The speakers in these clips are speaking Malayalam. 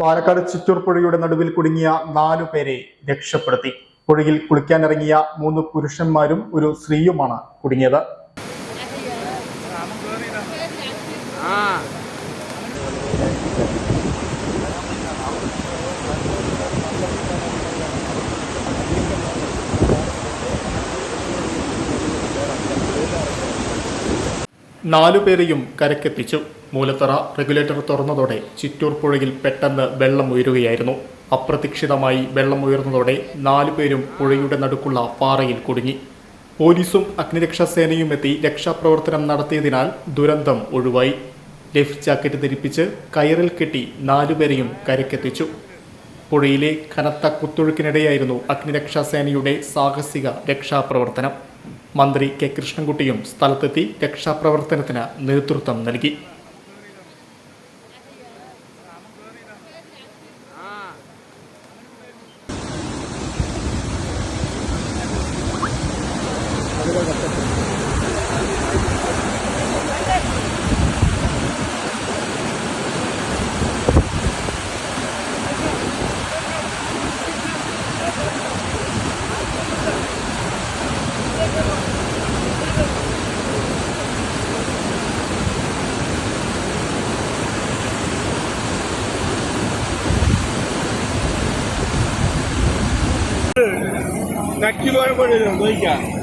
പാലക്കാട് ചിറ്റൂർ പുഴയുടെ നടുവിൽ കുടുങ്ങിയ നാലു പേരെ രക്ഷപ്പെടുത്തി. പുഴയിൽ കുളിക്കാനിറങ്ങിയ മൂന്ന് പുരുഷന്മാരും ഒരു സ്ത്രീയുമാണ് കുടുങ്ങിയത്. നാലു പേരെയും കരക്കെത്തിച്ചു. മൂലത്തറ റെഗുലേറ്റർ തുറന്നതോടെ ചിറ്റൂർ പുഴയിൽ പെട്ടെന്ന് വെള്ളം ഉയരുകയായിരുന്നു. അപ്രതീക്ഷിതമായി വെള്ളം ഉയർന്നതോടെ നാലു പേരും പുഴയുടെ നടുക്കുള്ള പാറയിൽ കുടുങ്ങി. പോലീസും അഗ്നിരക്ഷാസേനയും എത്തി രക്ഷാപ്രവർത്തനം നടത്തിയതിനാൽ ദുരന്തം ഒഴിവായി. ലൈഫ് ജാക്കറ്റ് ധരിപ്പിച്ച് കയറിൽ കെട്ടി നാലുപേരെയും കരക്കെത്തിച്ചു പുഴയിലെ കനത്ത കുത്തൊഴുക്കിനിടെയായിരുന്നു അഗ്നിരക്ഷാസേനയുടെ സാഹസിക രക്ഷാപ്രവർത്തനം. മന്ത്രി കെ കൃഷ്ണൻകുട്ടിയും സ്ഥലത്തെത്തി രക്ഷാപ്രവർത്തനത്തിന് നേതൃത്വം നൽകി. Nakkibar var ya, dayı ya.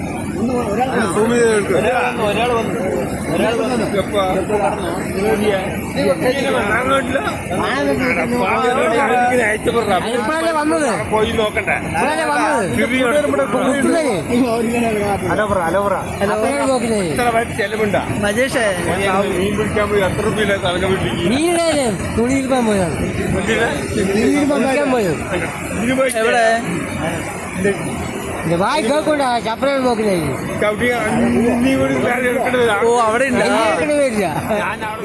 വന്നത് പോയി നോക്കണ്ടേ എത്ര വരെ ചെലവുണ്ടാ മജേഷേ മീൻ പിടിക്കാൻ പോയി എത്ര രൂപയില്ല തലക വീട്ടിലേക്ക് നീലേ തുണി ഇരിക്കാൻ പോയതാണ് കുളിക്കാൻ പോയത് എവിടെ വായി കേൾക്കണ്ട ചപ്പറ നോക്കുന്നേ ചവിട്ടി നീ കൂടി എടുക്കേണ്ടി വരാം ഓ അവിടെ ഉണ്ട് ഞാൻ അവിടെ